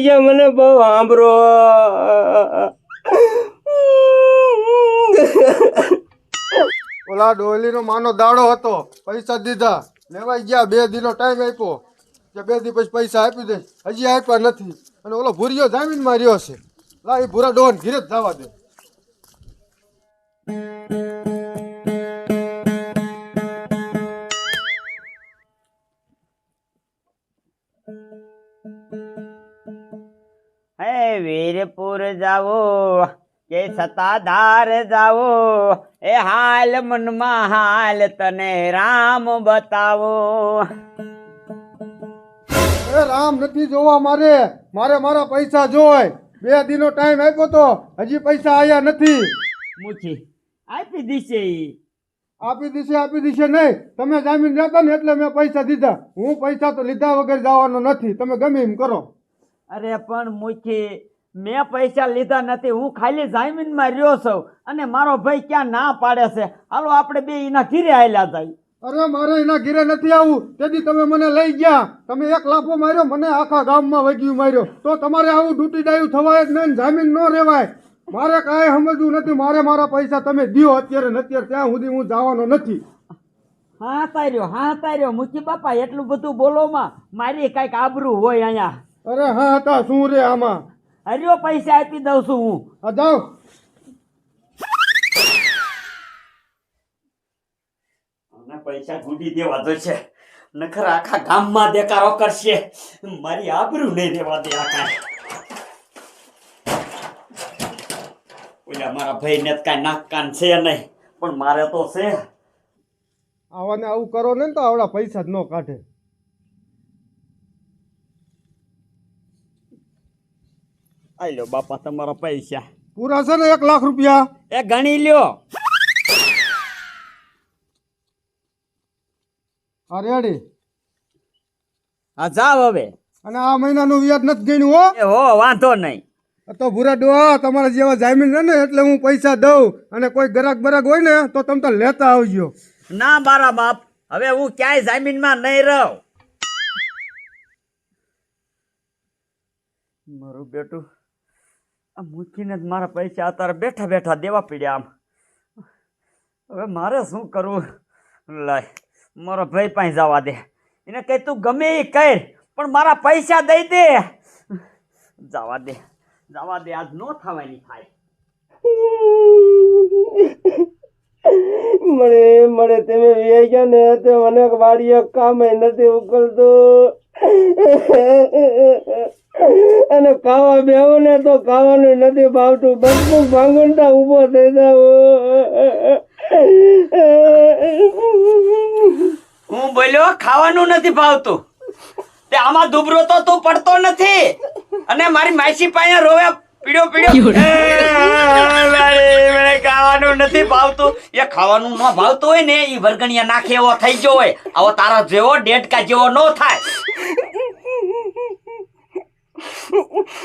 ગયા મને બહુ સાંભળો. ઓલા ડોલીનો માનો દાડો હતો, પૈસા દીધા. લેવાઈ ગયા, બે દીનો ટાઈમ આપ્યો. કે બે દી પછી પૈસા આપી દે હજી આપ્યા નથી. અને ઓલો ભૂરિયો જામીન માર્યો છે. લા, એ ભૂરા ડોન ઘીરે જ જવા દે. વીરપુર જાવો કે સતાધાર જાવો એ હાલ મનમાં હાલ તને રામ બતાવો. એ રામ નથી જોવા મારે મારે મારા પૈસા જોય. બે દિનો ટાઈમ આપ્યો તો હજી પૈસા આયા નથી. મુઠી આપી દીશે ઈ. આપી દીશે આપી દીશે નહીં. તમે જામીન રહેતા ને એટલે મેં પૈસા દીધા. હું પૈસા તો લીધા વગર જવાનો નથી. તમે ગમે એમ કરો. અરે પણ મુખી મેં પૈસા લીધા નથી હું ખાલી જામીનમાં રહ્યો છું અને મારો ભાઈ ક્યાં ના પાડે છે? હાલો આપણે બે એના ઘીરે આયલા જાય. અરે મારે એના ઘીરે નથી આવું. તેથી તમે મને લઈ ગયા. તમે એક લાફો માર્યો મને આખા ગામમાં વગ્યું માર્યો. તો તમારે આવું ડૂટી ડાયું થવાય જ નહીં જામીન ન રહેવાય મારે કાંઈ સમજવું નથી. મારે મારા પૈસા તમે દ્યો અત્યારે ને અત્યારે. ત્યાં સુધી હું જવાનો નથી. હા તાર્યો હા તાર્યો. મુખી બાપા એટલું બધું બોલોમાં. મારી કાંઈક આબરૂ હોય અહીંયા. અરે હા હતા શું રે આમાં? હર્યો પૈસા આપી દઉં છું હું. અને પૈસા ઢૂંઢી દેવા જોઈશે નખર આખા ગામમાં દેકારો કરશે. મારી આબરૂ નહીં દેવા દે આખા ઓલા મારા ભાઈ ને કાંઈ નાક કાન છે નહીં પણ મારે તો છે. આવાને આવું કરો ને તો આવડા પૈસા જ ન કાઢે. આઈ લો બાપા તમારા પૈસા. પૂરા છે ને એક લાખ રૂપિયા? એ ગણી લ્યો. આ રેડી. હા જાવ હવે. અને આ મહિનાનું વ્યાજ નથી ગણ્યું હો? એ હો વાંધો નહીં. તો ભૂરા ડોહા તમારા જેવા જામીન રહે ને એટલે હું પૈસા દઉં. અને કોઈ ગરાક બરાક હોય ને તો તમે તો લેતા આવજો. ના મારા બાપ હવે હું ક્યાંય જામીનમાં નહીં રહું. મારું બેટું આ મૂકીને જ મારા પૈસા અત્યારે બેઠા બેઠા દેવા પડ્યા આમ. હવે મારે શું કરવું? લાય, મારો ભાઈ પાસે જવા દે. એને કહે, તું ગમે એ કર, પણ મારા પૈસા દઈ દે. જવા દે જવા દે, આજ નો થવાની થાય. મને મને તમે વેચ્યા ને, તે મને વાડીએ કામ નથી ઉકલતું અને ખાવા બેહો ને તો ખાવાનું નથી ભાવતું, બધું ભાંગણતા ઊભો થઈ જાવ હું બોલ્યો, ખાવાનું નથી ભાવતું. તે આમાં દુબરો તો તું પડતો નથી. અને મારી માસી પાસે રોવે પીડ્યો પીડ્યો. મને ખાવાનું નથી ભાવતું. એ ખાવાનું ન ભાવતું હોય ને એ વર્ગણિયા નાખે એવો થઈ ગયો હોય. આવો તારા જેવો ડેડકા જેવો ન થાય.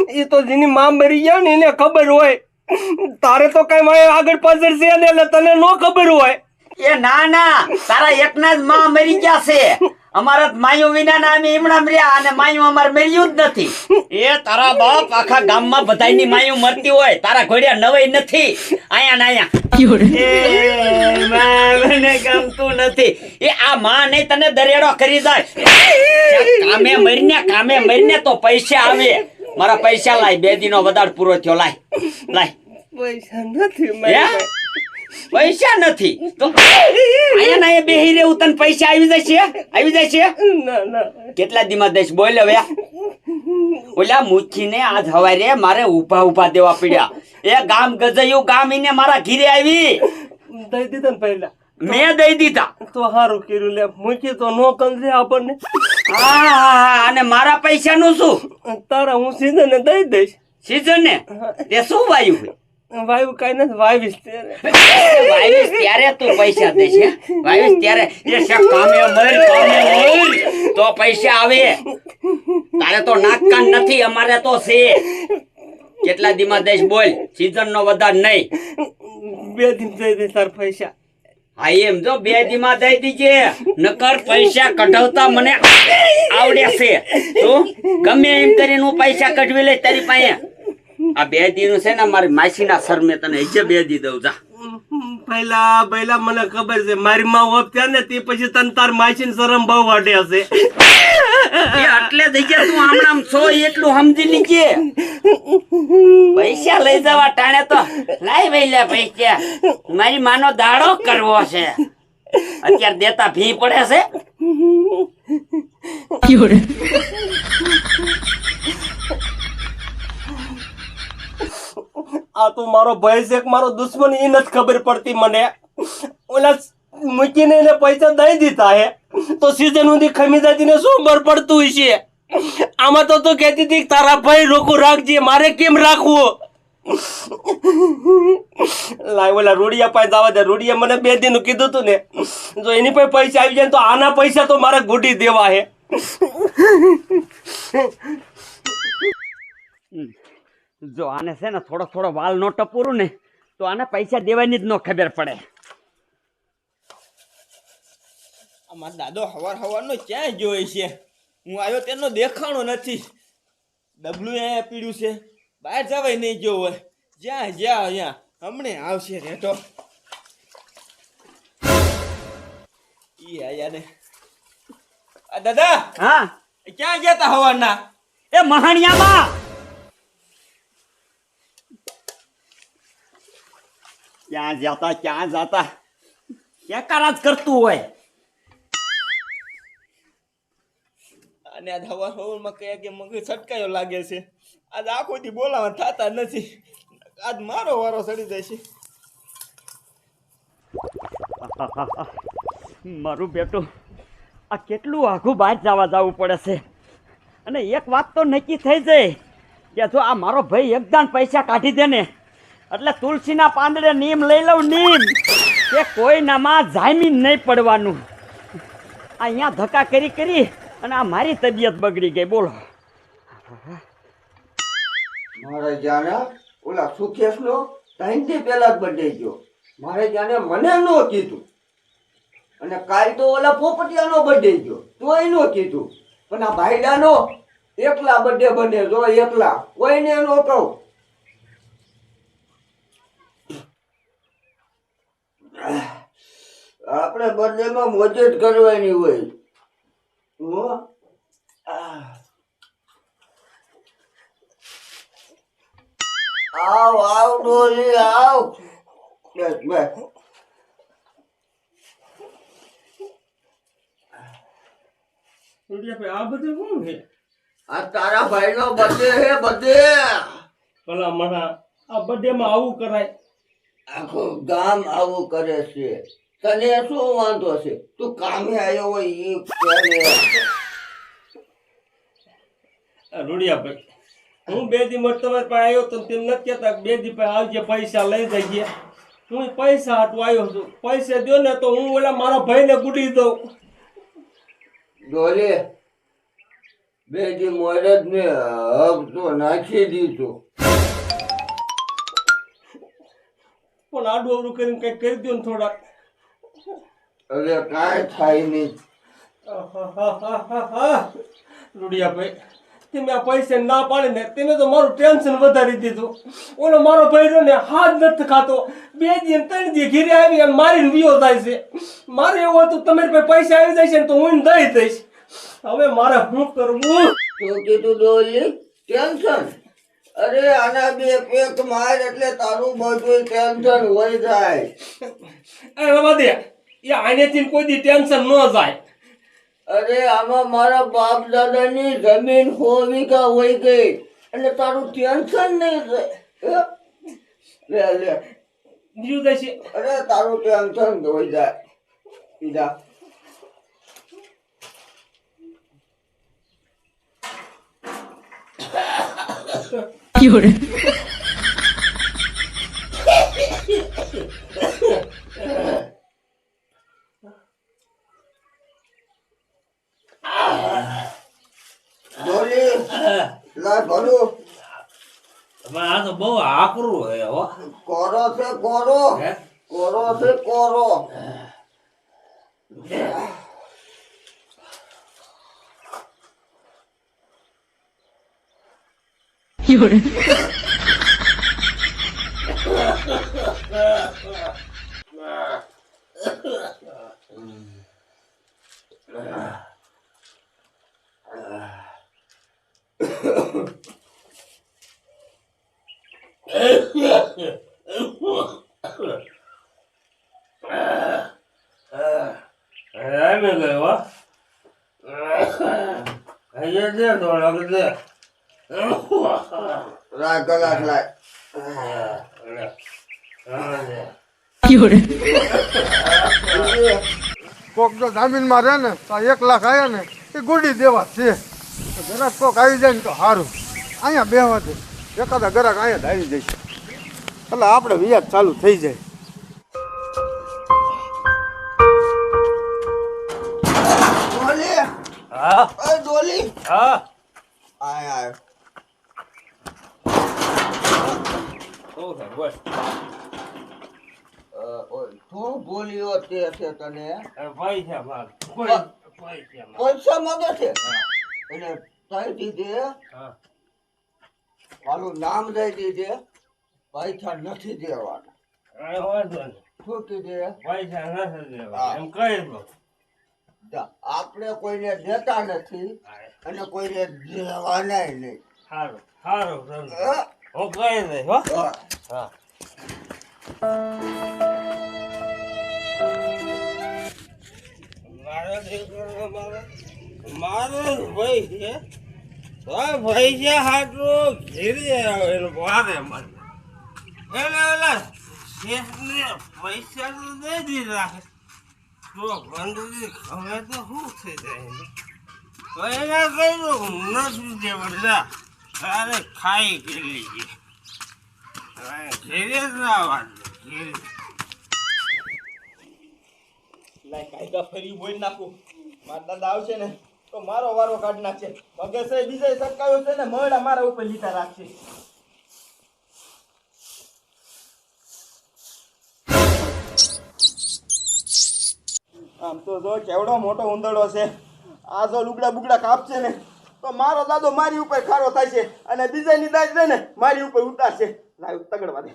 એ તો જેની માં મરી ગયા ને એને ખબર હોય. તારે તો કઈ મારે આગળ પાછળ છે ને એટલે તને નો ખબર હોય. એ ના ના. તારા એકના જ માં મરી ગયા છે. અમારા માયું વિના નામે ઈમણા મર્યા અને માયું અમારે મર્યું જ નથી. એ તારા બાપ આખા ગામમાં બધાયની માયું મરતી હોય તારા ઘોડિયા નવાઈ નથી. આયા ને આયા. મને ગમતું નથી. એ આ માં નહીં તને દરેડો કરી જાય કામે મરીને કામે મરીને તો પૈસા આવે. મારા પૈસા લાય બે દિનો વધારે પૂરો થયો લાય. લાય. પૈસા નથી? પૈસા નથી. તો અહીંયા ના બેહી રહેવું તને પૈસા આવી જશે આવી જશે? ના ના. કેટલા દીમાં દઈશ? બોલ હવે. ઓલા મુખીને આજ હવારે મારે ઊભા ઊભા દેવા પડ્યા. એ ગામ ગજયું ગામ ઈને મારા ઘીરે આવી. દઈ દીધા ને પહેલા. મેં દઈ દીધા. તો સારું કર્યું લે. મૂકી તો નો કંદરે આપણને. હા હા હા અને મારા પૈસાનું શું? તારા હું સીધે ને દઈ દઈશ. સીઝન ને તે શું વાયુ? વાયુ કઈ નથી વાયુ વાયુ ત્યારે તું પૈસા દે છે. વાયુ ત્યારે. એ છે કામે મર કામે મર. તો પૈસા આવે. તારે તો નાકકાન નથી અમારે તો છે. કેટલા દીમાં દઈશ બોલ. સીઝન નો વધાર નહીં. બે દિન દઈ દે સર પૈસા. હા એમ જો બે દીમાં દઈ દીજે. નકર પૈસા કઢાવતા મને આવડે છે. તો ગમે એમ કરીને હું પૈસા કઢવી લઈ તારી પાસે. આ બે દી નું છે ને મારી માસીના સર મેં તને હજે બે દી દઉં જા. પહેલા પહેલા મને ખબર છે મારી માં ઓફ થયા ને તે પછી તને તાર માસી શરમ બહુ વાટે હશે. એટલે થઈ ગયા તું હમણાં છો એટલું સમજી લીજે. પૈસા લઈ જવા ટાણે તો લાઈ ભાઈ પૈસા. મારી માનો દાડો કરવો છે. અત્યારે દેતા ભી પડે છે. આ તો મારો ભાઈ છે મારો દુશ્મન એ નથી ખબર પડતી મને. ઓલા મૂકીને એને પૈસા દઈ દીધા હે. તો સીઝન સુધી ને શું બર પડતું હશે? આમાં તો તું કહેતી હતી તારા ભાઈ રોકું રાખજે, મારે કેમ રાખવું? ઓલા રૂડિયા પાસે જવા દે. રૂડિયા મને બે દિન કીધું તું ને, જો એની પાસે પૈસા આવી જાય તો આના પૈસા તો મારે ગુડી દેવા હે. જો આને છે ને થોડો થોડો વાલ નો ટપુરું ને તો આને પૈસા દેવાની જ ન ખબર પડે. અમારો દાદો હવાર હવારનો ક્યાંય જોઈ છે? હું આવ્યો તેનો દેખાણો નથી. ડબલું અહીંયા પીડ્યું છે. બહાર જવાય નહીં જો હોય. જ્યાં જ્યાં અહીંયા હમણે આવશે રેટો. ઈ આયા ને. આ દાદા! હા? ક્યાં ગયા તા હવારના? એ મહાણિયામાં! ક્યાં જતા ક્યાં જતા ક્યાં જ કરતું હોય? અને આજ હવા હવારમાં કયા કે મગજ છટકાયો લાગે છે. આજ આખો દી બોલાવા થતા નથી. આજ મારો વારો સડી જાય છે. મારું બેટું આ કેટલું આઘું બહાર જવા જવું પડે છે. અને એક વાત તો નક્કી થઈ જાય કે જો આ મારો ભાઈ એકદાન પૈસા કાઢી દે ને એટલે તુલસીના પાંદડે નીમ લઈ લઉં, નીમ. કે કોઈનામાં જામીન નહીં પડવાનું. અહીંયા ધક્કા કરી કરી અને આ મારી તબિયત બગડી ગઈ, બોલો. મારે જાણે, ઓલા સુખેશ ટાઈમથી પેલા જ બર્થડે ગયો. મારે જાણે મને ન કીધું. અને કાલ તો ઓલા પોપટિયાનો બર્થડે ગયો. તોય ન કીધું. પણ આ ભાઈડાનો એકલા બર્થડે બને, જો એકલા. કોઈને ન કહું. આપણે બર્થડે મદદ જ કરવાની હોય. હો? આવ આવ ડોલી આવ. આ બધું શું છે? આ તારા ભાઈ નો બર્થડે હે બધે. ભલા મણા આ માં આવું કરાય. આખું ગામ આવું કરે છે. તને શું વાંધો છે? તું કામે આવ્યો હોય એ રૂડિયા ભાઈ હું બે દી મત તમારી પાસે આવ્યો તો તેમ નથી કહેતા બે દી પાસે આવજે પૈસા લઈ જઈએ હું પૈસા હાટું આવ્યો છું. પૈસા દો ને તો હું ઓલા મારા ભાઈને ગુડી દઉં. ડોલે બે દી મોરજ ને હબ તો નાખી દીધું. પણ આડું અવડું કરીને કંઈક કરી દો ને થોડાક. હવે કાંઈ થાય નહીં. રૂડિયાભાઈ તમે આ પૈસા ના પાડીને તેને તો મારું ટેન્શન વધારી દીધું. ઓલો મારો ભાઈ ને હાથ નથી ખાતો. બે દી ત્રણ દી ઘીરે આવી અને મારીને વિયો થાય છે. મારે એવું હતું તમારી પાસે પૈસા આવી જાય છે ને તો હું દઈ દઈશ. હવે મારે શું કરવું? શું કીધું ડોલી ટેન્શન અરે આના બે પેક માર એટલે તારું બધું ટેન્શન હોય જાય. એ રવા દે. એ આનેથી કોઈ દી ટેન્શન ન જાય. અરે આમાં મારા બાપ દાદાની જમીન હોવી વીઘા હોય ગઈ એટલે તારું ટેન્શન નહીં રહે. લે લે. બીજું કઈ છે? અરે તારું ટેન્શન હોય જાય. બીજા. ડોલી લા ભલું આ તો બહુ આકરું હે હો. કોરો છે કોરો. હે? કોરો છે કોરો. રામે કોક જો જામીનમાં રહે ને, તો એક લાખ આવ્યા ને, એ ગુડી દેવા છે. જરાક કોક આવી જાય ને તો સારું અહીંયા બેહવા દે. એકાદા ગરાક અહીંયા ધારી જશે એટલે આપણે વ્યાજ ચાલુ થઈ જાય. હા? ડોલી? હા? આય આય. તું બોલ્યો તે છે તને? પૈસા માગ પૈસા પૈસા માંગે છે? એને કઈ દીધે? હા. મારું નામ દઈ દીધે પૈસા નથી દેવાના. શું કીધે? પૈસા નથી દેવા હા. એમ કહી દો. આપણે કોઈને દેતા નથી અને કોઈને દેવાના નહીં. સારું સારું હા? કહી દઈશ હો. હા. હા. મારો દીકરો મારો મારો ભાઈ છે. છે હાટું, ઘેરી એને વારે મને. એને ઓલા શેઠને પૈસા તો દઈ દીધા. તો ગંદકી ખમે તો શું થઈ જાય એને કહ્યું નથી દેવા અરે ખાઈ ગયેલી છે. ઘેરે જ આવવાનું ઘેરે. લાય કાયદા ફરી બોલી નાખું. મારા દાદા આવશે ને? તો મારો વારો કાઢ નાખશે મગજ બીજા સટકાવ્યો છે ને મરડા મારા ઉપર લીધા રાખશે આમ તો જો કેવડો મોટો ઉંદરડો છે. આ જો લુગડા બુગડા કાપશે ને, તો મારો દાદો મારી ઉપર ખારો થાય છે અને બીજાની દાદ ને મારી ઉપર ઉતારશે. લાવ તગડવા દે.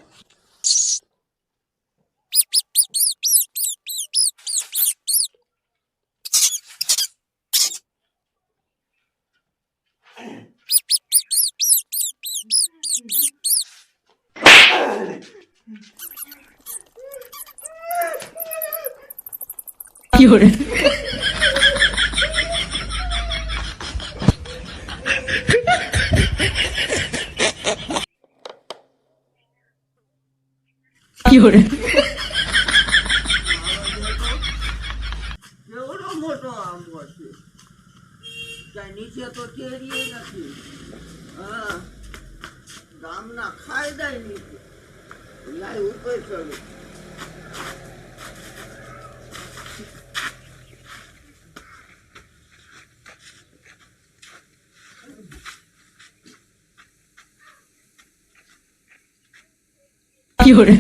મોટો આંબો છે ક્યાંય નીચે તો કેરી નથી હા ગામના ખાયદા નીચે લાય ઉપર ચડું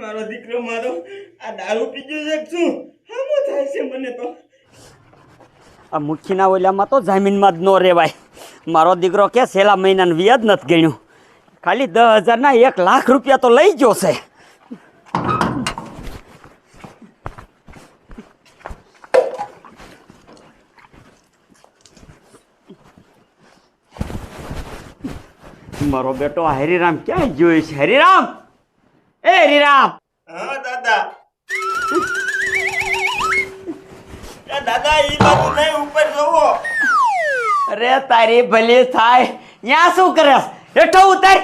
મારો દીકરો મારો આ દારૂ પીજો છે. શું? હામો થાય છે મને તો. આ મુખીના ઓલામાં તો જામીનમાં જ ન રહેવાય મારો દીકરો કે છેલ્લા મહિનાનું વ્યાજ નથી ગણ્યું. ખાલી દસ હજારના એક લાખ રૂપિયા તો લઈ ગયો છે. મારો બેટો હરિરામ ક્યાં જોઈ છે? હરિરામ! એ હરિરામ! હા દાદા. દાદા ઈ બાજુ નહીં ઉપર જોવો. અરે તારી ભલી થાય. યા શું કરે હેઠો ઉતાર.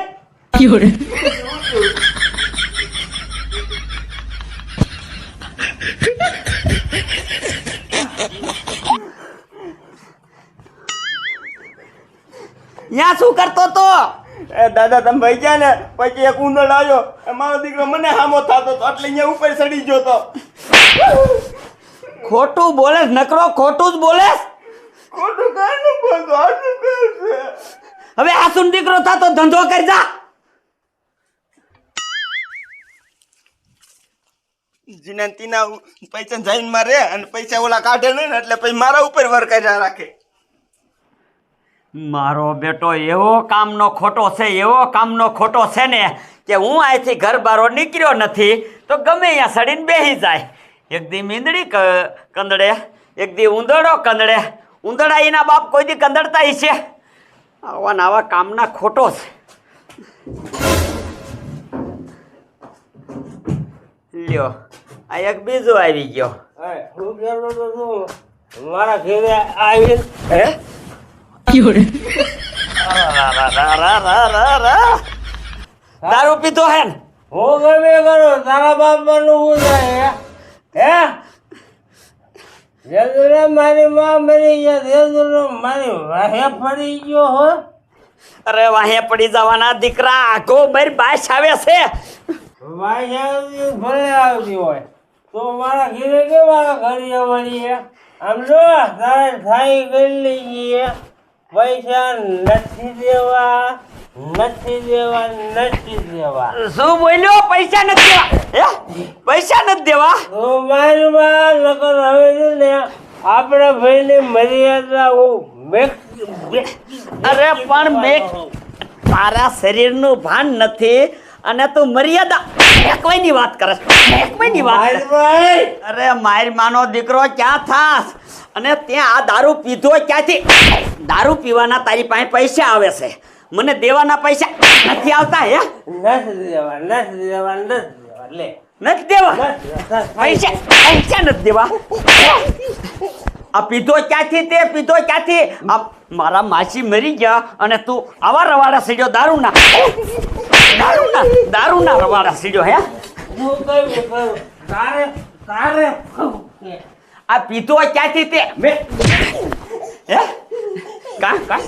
ન્યા શું કરતો તો? એ દાદા તમે ભાઈ ગયા ને પછી એક ઉંદર આવ્યો એ મારો દીકરો મને હામો થતો તો એટલે અહીંયા ઉપર ચડી ગયો તો. ખોટું બોલે નકરો ખોટું જ બોલે ખોટું કાનું બોલતો? આટલું કરશે હવે આ સુન દીકરો થતો ધંધો કરી જા. જીનાતીના પૈસા જઈને મારે અને પૈસા ઓલા કાઢે નહીં ને એટલે પછી મારા ઉપર વર કર્યા રાખે. મારો બેટો એવો કામનો ખોટો છે એવો કામનો ખોટો છે ને કે હું અહીંથી ઘર બારો નીકળ્યો નથી તો ગમે અહીંયા સડીને બેસી જાય. એક દી મીંદડી કંદડે એક દી ઉંદરડો કંદડે. ઉંદરડા એના બાપ કોઈ દી કંદડતા છે. આવા ને આવા કામના ખોટો છે. લ્યો આ એક બીજો આવી ગયો. મારા ઘરે આવી હે. દારૂ પીતો હે ને હું ગમે કરું તારા થાય હે? હે? જેદુરે મારી માં મરી ગયા જેદુરે મારી વાહે ફરી ગયો હો. અરે વાહે પડી જવાના દીકરા આખો મારી બાસ આવે છે. વાહે આવતી ભલે આવતી હોય. તો મારા ઘરે કે મારા ઘરે વળી આમ જો તારે થાઈ કરી લઈએ પૈસા નથી દેવા નથી દેવા નથી દેવા. શું બોલ્યો? પૈસા નથી દેવા. હે? પૈસા નથી દેવા? તો મારી માં હવે ને આપણા ભાઈની મર્યાદા હું. મેક અરે પણ મેં તારા શરીરનું ભાન નથી અને તું મર્યાદા એકવાની વાત કરે એકવાની વાત અરે માયર માનો દીકરો ક્યાં થાસ અને ત્યાં આ દારૂ પીધો ક્યાંથી? દારૂ પીવાના તારી પાસે પૈસા આવે છે. મને દેવાના પૈસા નથી આવતા હે? નથી દેવા નથી દેવા નથી દેવા. લે. નથી દેવા. પૈસા પૈસા નથી દેવા. આ પીધો ક્યાંથી તે? પીધો ક્યાંથી? આ મારા માસી મરી ગયા અને તું આવા રવાડા સીડ્યો દારૂના. દારૂના દારૂના રવાડા સીડ્યો હે? હું કઈ કરું તારે તારે. આ પીધો ક્યાંથી તે? મેં હે? કા કા?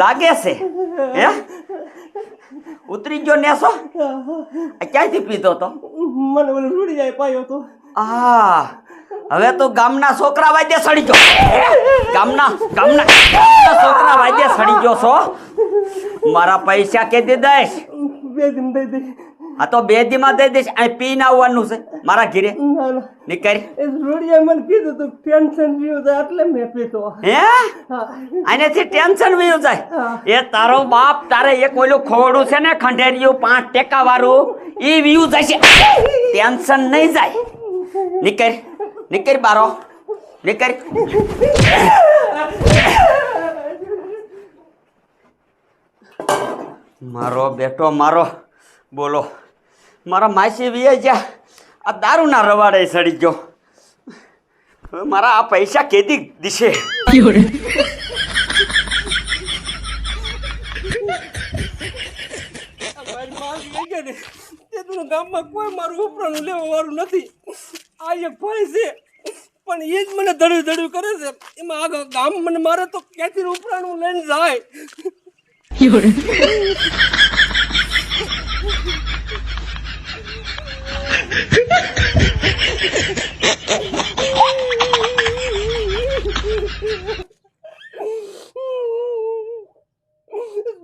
લાગે છે? હે? ઉતરી ગયો નેસો? આ ક્યાંથી પીધો તો? મને ઓલું રૂડી જાય પાયો તો. આ હવે તો ગામના છોકરા વાદ્ય સડી ગયો. ગામના ગામના છોકરા વાદ્ય સડી ગયો છો. મારા પૈસા કે દે દઈશ? આ તો બે દીમાં દઈ દઈશ. અહીં પીને આવવાનું છે મારા ઘીરે. ના ના. નીકળ રૂડિયા મને કીધું તું ટેન્શન રહ્યું જાય એટલે મેં પીતો હે? હા. આનેથી ટેન્શન વયું જાય? એ તારો બાપ તારે એક ઓલું ખોડું છે ને ખંડેરિયું પાંચ ટેકા વાળું એ વ્યુ છે ટેન્શન નહીં જાય. નીકળ નીકળ બારો. નીકળ. મારો બેટો, મારો. બોલો. મારા માસી વીએ જ્યાં. આ દારૂના રવાડે સડી ગયો. મારા આ પૈસા કેદી દિશે? ગામમાં કોઈ મારું ઉપરાણું લેવા વાળું નથી. આ એક છે. પણ એ જ મને ધડ્યું ધડ્યું કરે છે. એમાં આગળ ગામ મને મારે તો ક્યાંથી ઉપરાણું લઈને જાય?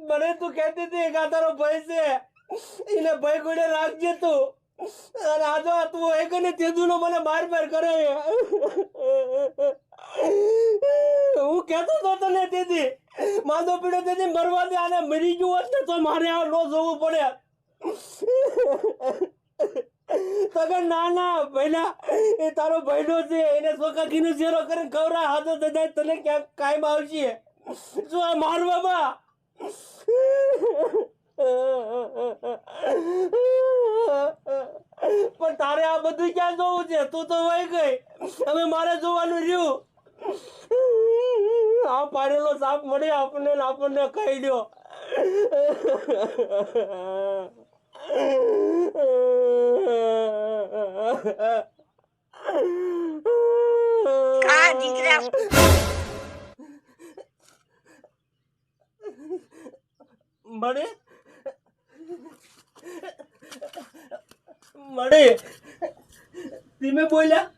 મને તું કહેતી હતી કે ભય છે. એને ભાઈ ગોડે રાખજે તું. અને આ તું એક ને તેજુનો મને બાર બાર કરે. હું કહેતો તો તને તેથી. માંદો પીડો તેથી મરવા દે આને મરી ગયું હોત ને તો મારે આ લો જોવું પડે. તગર ના ના ભઈલા એ તારો ભાઈનો છે, એને સોકાકીનો ચેરો કરીને ખવરા હાથો દજાય તને ક્યાંક કાયમ આવશે. જો આ માર બાબા પણ તારે આ બધું ક્યાં જોવું છે? તું તો વહી ગઈ. હવે મારે જોવાનું રહ્યું. આ પાડેલો સાપ મળે આપણને આપણને કહી દો મળે મળે. ધીમે બોલ્યા.